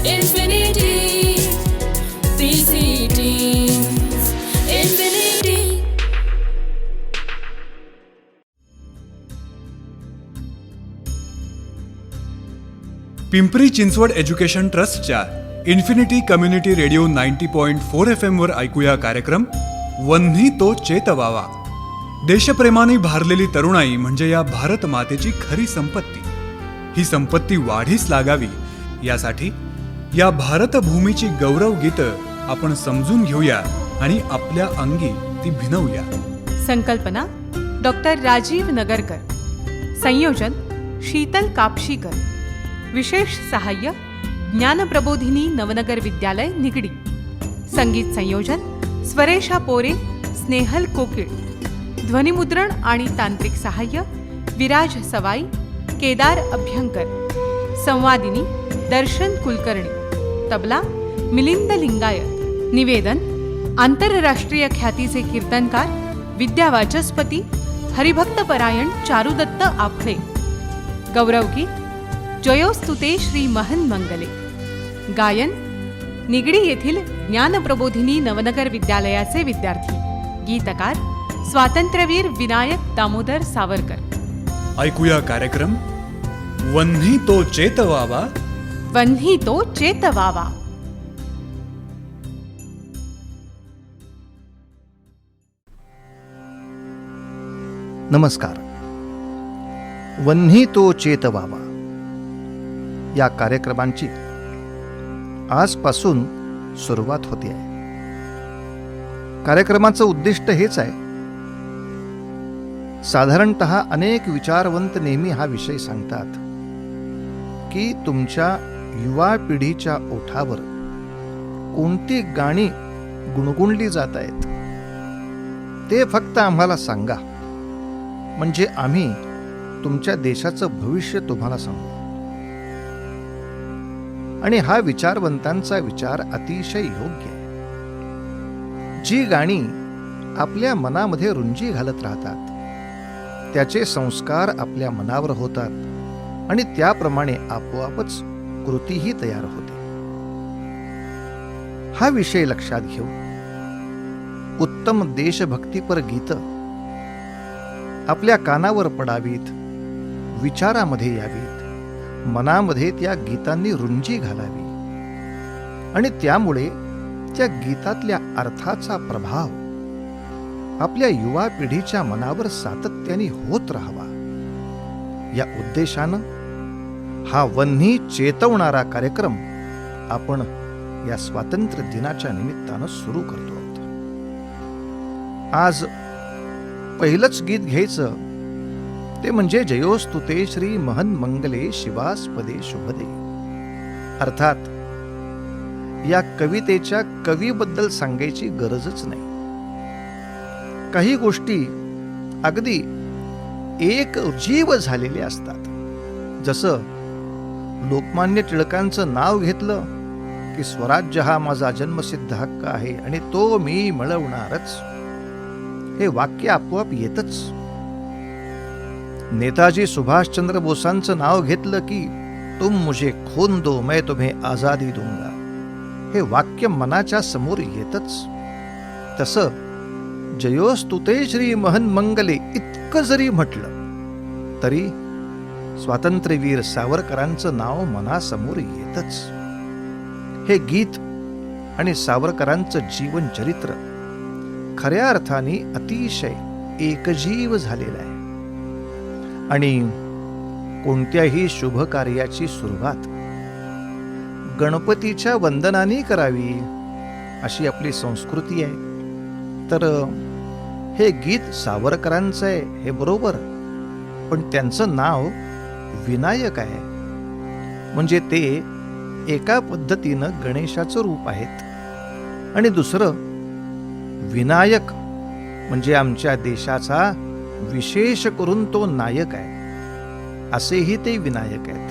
Infinity. Pimpri Chinchwad education ट्रस्टच्या Infinity community radio ninety point four F एमवर ऐकूया कार्यक्रम वन्ही तो चेतवावा. देशप्रेमाने भारलेली तरुणाई म्हणजे या भारत मातेची खरी संपत्ती. ही संपत्ती वाढीस लागावी यासाठी या भारतभूमीची गौरव गीतं आपण समजून घेऊया आणि आपल्या अंगी ती भिनवूया. संकल्पना डॉक्टर राजीव नगरकर. संयोजन शीतल कापशीकर. विशेष सहाय्य ज्ञानप्रबोधिनी नवनगर विद्यालय निगडी. संगीत संयोजन स्वरेशा पोरे स्नेहल कोकिळ. ध्वनिमुद्रण आणि तांत्रिक सहाय्य विराज सवाई केदार अभ्यंकर. संवादिनी दर्शन कुलकर्णी. तबला मिलिंद लिंगायत निवेदन आंतरराष्ट्रीय ख्यातीचे कीर्तनकार विद्यावाचस्पती हरिभक्तपरायण चारुदत्त आफळे गौरवगीत जयोस्तुते श्री महन मंगले. गायन निगडी येथील ज्ञानप्रबोधिनी नवनगर विद्यालयाचे विद्यार्थी. गीतकार स्वातंत्र्यवीर विनायक दामोदर सावरकर. ऐकूया कार्यक्रम. वन्ही तो चेतवावा. वन्ही तो चेतवावा। नमस्कार। वन्ही तो चेतवावा। या कार्यक्रमांची आजपासून सुरुवात होते आहे. कार्यक्रमाचं उद्दिष्ट हेच आहे. साधारणत अनेक विचारवंत नेहमी हा विषय सांगतात की तुमच्या युवा पिढीच्या ओठावर कोणती गाणी गुणगुणली जात आहेत? ते फक्त आम्हाला सांगा. म्हणजे आम्ही तुमच्या देशाचं भविष्य तुम्हाला सांगू. आणि हा विचारवंतांचा विचार अतिशय योग्य आहे. जी गाणी आपल्या मनामध्ये रुंजी घालत राहतात त्याचे संस्कार आपल्या मनावर होतात आणि त्याप्रमाणे आपोआपच कृतीही तयार होते. हा विषय लक्षात घेऊ उत्तम देशभक्तीपर गीत आपल्या कानावर पडावीत विचारामध्ये यावीत मनामध्ये त्या गीतांनी रुंजी घालावी आणि त्यामुळे त्या गीतातल्या अर्थाचा प्रभाव आपल्या युवा पिढीच्या मनावर सातत्याने होत राहावा. या उद्देशानं हा वन्ही चेतवणारा कार्यक्रम आपण या स्वातंत्र्य दिनाच्या निमित्तानं सुरू करतो आहोत. आज पहिलंच गीत घ्यायचं. ते म्हणजे जयोस्तुते श्री महन मंगले शिवास्पदे शुभदे. अर्थात या कवितेच्या कवीबद्दल सांगायची गरजच नाही. काही गोष्टी अगदी एक जीव झालेले असतात. जसं लोकमान्य टिळकांचं नाव घेतलं की स्वराज्य हा माझा जन्मसिद्ध हक्क आहे आणि तो मी मिळवणारच. हे वाक्य आपोआप येतच. नेताजी सुभाषचंद्र बोसांचं नाव घेतलं की तुम मुझे खून दो मैं तुम्हें आजादी दूंगा. हे वाक्य मनाच्या समोर येतच. तसं जयोस्तुते श्री महन मंगले इतकं जरी म्हटलं तरी स्वातंत्र्यवीर सावरकरांचं नाव मनासमोर येतच. हे गीत आणि सावरकरांचं जीवन चरित्र खऱ्या अर्थाने अतिशय एकजीव झालेलं आहे. आणि कोणत्याही शुभ कार्याची सुरुवात गणपतीच्या वंदनाने करावी अशी आपली संस्कृती आहे. तर हे गीत सावरकरांचं आहे हे बरोबर. पण त्यांचं नाव विनायक आहे. म्हणजे ते एका पद्धतीनं गणेशाचं रूप आहेत. आणि दुसरं विनायक म्हणजे आमच्या देशाचा विशेष करून तो नायक आहे. असेही ते विनायक आहेत.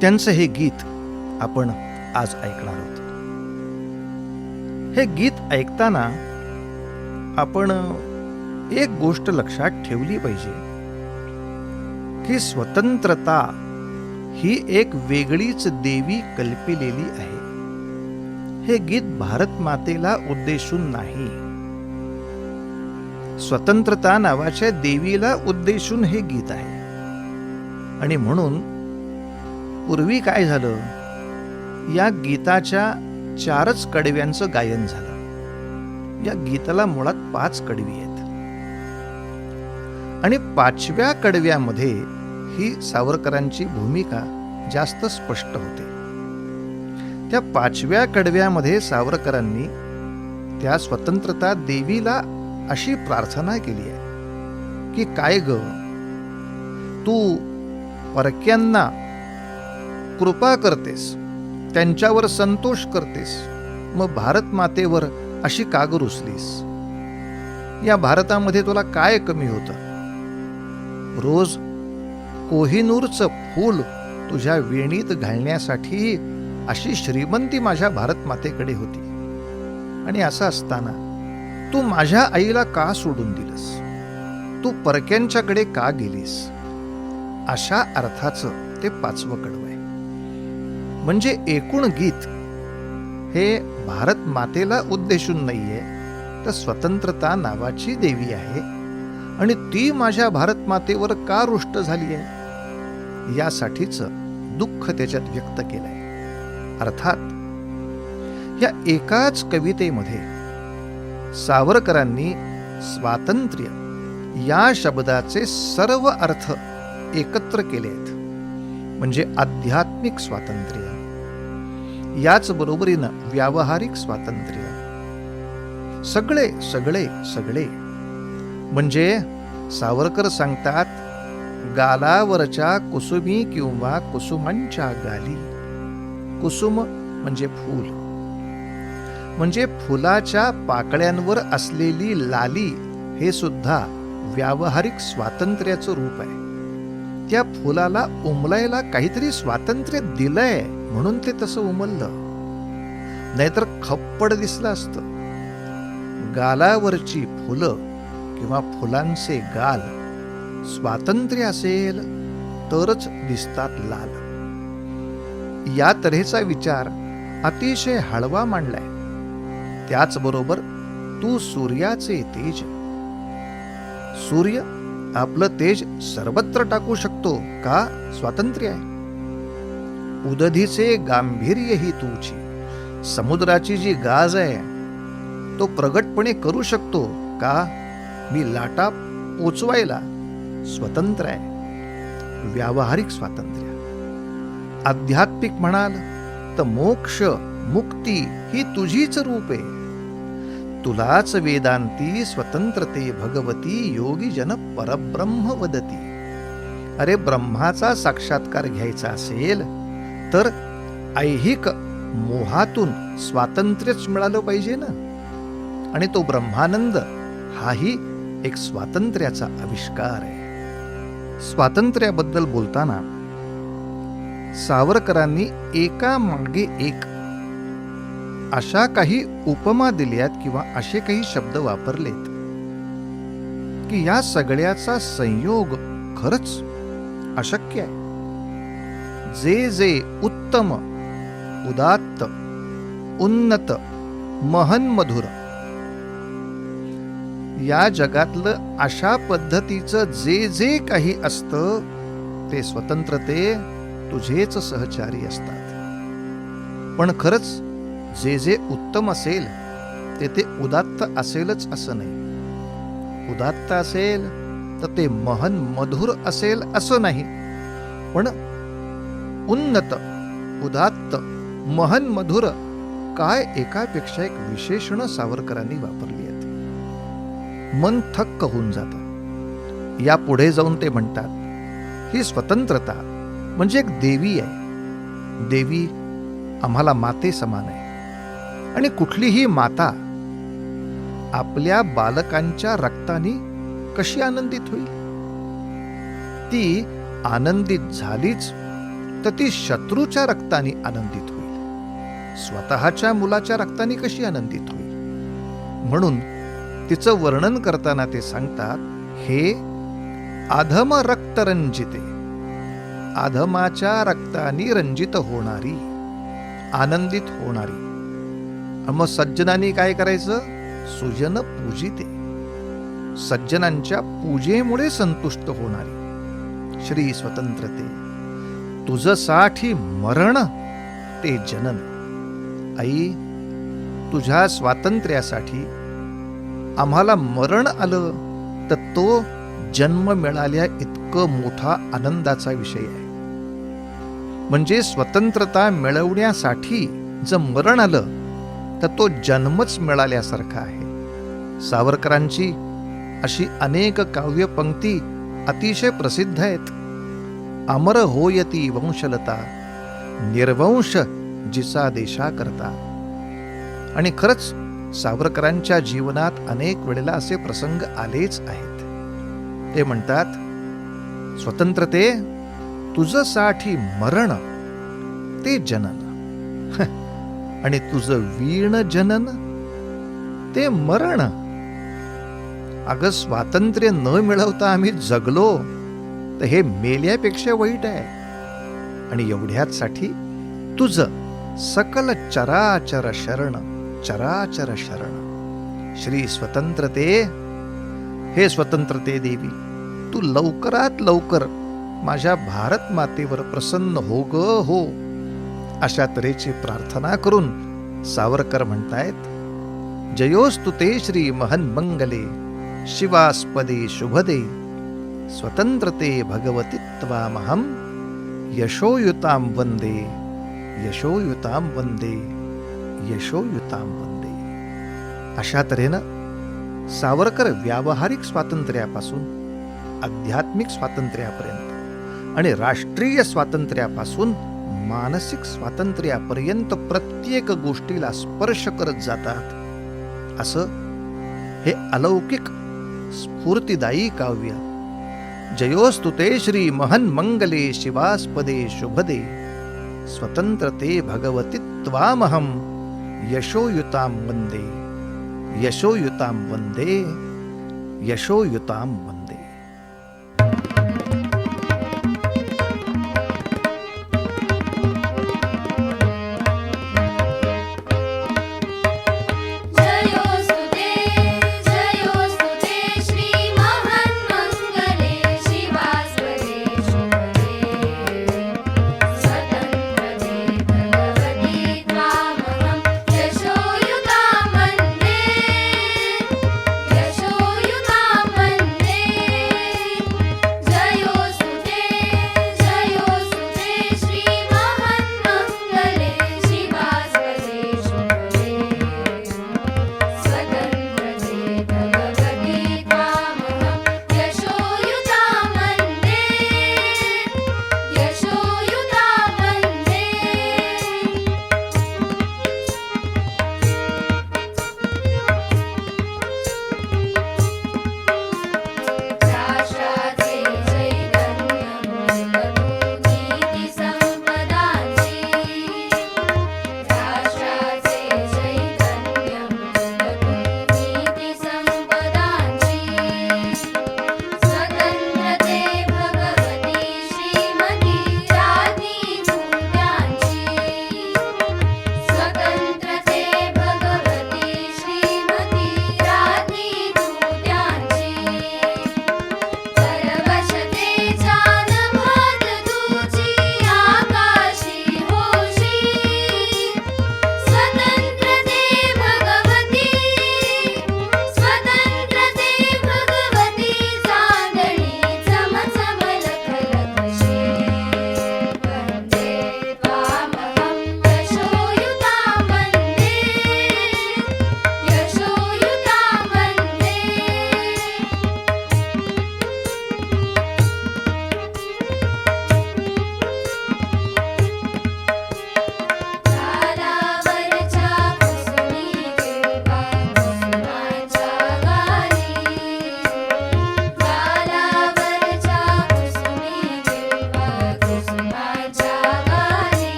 त्यांचं हे गीत आपण आज ऐकणार आहोत. हे गीत ऐकताना आपण एक गोष्ट लक्षात ठेवली पाहिजे. की स्वतंत्रता ही एक वेगळीच देवी कल्पिलेली आहे. हे गीत भारत मातेला उद्देशून नाही. स्वतंत्रता नावाच्या देवीला उद्देशून हे गीत आहे. आणि म्हणून पूर्वी काय झालं? या गीताच्या चारच कडव्यांचं गायन झालं. या गीताला मुळात पाच कडवी आहेत. आणि पाचव्या कडव्यामध्ये ही सावरकरांची भूमिका जास्त स्पष्ट होते. त्या पाचव्या कडव्यामध्ये सावरकरांनी त्या स्वतंत्रता देवीला अशी प्रार्थना केली आहे की काय ग तू परक्यांना कृपा करतेस त्यांच्यावर संतोष करतेस मग भारत मातेवर अशी काग रुसलीस? या भारतामध्ये तुला काय कमी होतं? रोज कोहिनूरचं फूल तुझ्या वेणीत घालण्यासाठी अशी श्रीमंती माझ्या भारत मातेकडे होती. आणि असं असताना तू माझ्या आईला का सोडून दिलंस? तू परक्यांच्याकडे का गेलीस? अशा अर्थाचं ते पाचवं कडवं आहे. म्हणजे एकूण गीत हे भारत मातेला उद्देशून नाहीये तर स्वतंत्रता नावाची देवी आहे. आणि ती माझ्या भारत मातेवर का रुष्ट झाली आहे यासाठीच दुःख त्याच्यात व्यक्त केलंय. अर्थात या एकाच कवितेमध्ये सावरकरांनी स्वातंत्र्य या शब्दाचे सर्व अर्थ एकत्र केले आहेत. म्हणजे आध्यात्मिक स्वातंत्र्य याच बरोबरीनं व्यावहारिक स्वातंत्र्य. सगळे सगळे सगळे. म्हणजे सावरकर सांगतात गालावरच्या कुसुमी किंवा कुसुमांच्या गाली. कुसुम म्हणजे फूल. म्हणजे फुलाच्या पाकळ्यांवर असलेली लाली हे सुद्धा व्यावहारिक स्वातंत्र्याचं रूप आहे. त्या फुलाला उमलायला काहीतरी स्वातंत्र्य दिलंय म्हणून ते तसं उमललं. नाहीतर खप्पड दिसलं असतं. गालावरची फुलं किंवा फुलांचे गाल स्वातंत्र्य असेल तरच दिसतात लाल. या तऱ्हेचा विचार अतिशय हळवा मांडलाय. त्याचबरोबर तू सूर्याचे तेज. सूर्य आपलं तेज सर्वत्र टाकू शकतो का स्वातंत्र्य? आहे उदधीचे गांभीर्य ही तुझी समुद्राची जी गाज आहे तो प्रगटपणे करू शकतो का? मी लाटा पोचवायला स्वतंत्र आहे. व्यावहारिक स्वातंत्र्य. आध्यात्मिक म्हणाल तर मोक्ष मुक्ती ही तुझीच रूप आहे. तुलाच वेदांती स्वतंत्रते भगवती योगी जन परब्रह्म वदती. अरे ब्रह्माचा साक्षात्कार घ्यायचा असेल तर ऐहिक मोहातून स्वातंत्र्यच मिळालं पाहिजे ना? आणि तो ब्रह्मानंद हाही एक स्वातंत्र्याचा आविष्कार आहे. स्वातंत्र्याबद्दल बोलताना सावरकरांनी एका मागे एक अशा काही उपमा दिल्यात किंवा असे काही शब्द वापरलेत की या सगळ्याचा संयोग खरच अशक्य आहे. जे जे उत्तम उदात्त उन्नत महन मधुर या जगातलं अशा पद्धतीचं जे जे काही असतं ते स्वतंत्रते तुझेच सहचारी असतात. पण खरंच जे जे उत्तम असेल ते ते उदात्त असेलच असं नाही. उदात्त असेल तर ते महन मधुर असेल असं नाही. पण उन्नत उदात्त महन मधुर काय एकापेक्षा एक विशेषण सावरकरांनी वापरलं? मन थक्क होऊन जातं. या पुढे जाऊन ते म्हणतात ही स्वतंत्रता म्हणजे एक देवी आहे. देवी आम्हाला माते समान आहे. आणि कुठलीही माता आपल्या बालकांच्या रक्ताने कशी आनंदित होईल? ती आनंदित झालीच तर ती शत्रूच्या रक्ताने आनंदित होईल. स्वतःच्या मुलाच्या रक्ताने कशी आनंदित होईल? म्हणून तिचं वर्णन करताना ते सांगतात हे अधम रक्त रंजिते अधमाच्या रक्ताने रंजित होणारी आनंदित होणारी. मग सज्जनांनी काय करायचं? सुजन पूजिते. सज्जनांच्या पूजेमुळे संतुष्ट होणारी. श्री स्वतंत्रते तुझसाठी मरण ते जनन. आई तुझ्या स्वातंत्र्यासाठी आम्हाला मरण आलं तर तो जन्म मिळाल्या इतकं मोठा आनंदाचा विषय आहे. म्हणजे स्वतंत्रता मिळवण्यासाठी जर मरण आलं तर तो जन्मच मिळाल्यासारखा आहे. सावरकरांची अशी अनेक काव्यपंक्ती अतिशय प्रसिद्ध आहेत. अमर होयती वंशलता निर्वंश जिचा देशा करता. आणि खरंच सावरकरांच्या जीवनात अनेक वेळेला असे प्रसंग आलेच आहेत. ते म्हणतात स्वतंत्रते तुझसाठी मरण ते जनन. आणि तुझं वीण जनन ते मरण. अगं स्वातंत्र्य न मिळवता आम्ही जगलो तर हे मेल्यापेक्षा वाईट आहे. आणि एवढ्याचसाठी तुझं सकल चराचर शरण. चराचर शरण. श्री स्वतंत्रते हे स्वतंत्रते देवी तू लवकरात लवकर माझ्या भारत मातेवर प्रसन्न हो ग हो. अशा तऱ्हेची प्रार्थना करून सावरकर म्हणतायत जयोस्तुते श्री महन्मंगले शिवास्पदे शुभदे स्वतंत्रते भगवती त्वामहम यशोयुताम वंदे यशोयुताम वंदे यशोयुताम वंदे अशा तऱ्हेनं सावरकर व्यावहारिक स्वातंत्र्यापासून आध्यात्मिक स्वातंत्र्यापर्यंत आणि राष्ट्रीय स्वातंत्र्यापासून मानसिक स्वातंत्र्यापर्यंत प्रत्येक गोष्टीला स्पर्श करत जातात. असं हे अलौकिक स्फूर्तिदायी काव्य. जयोस्तुते श्री महन्मंगले शिवास्पदे शुभदे. स्वतंत्रते भगवती त्वामहम. यशोयुतां वन्दे यशोयुतां वन्दे यशोयुतां वन्दे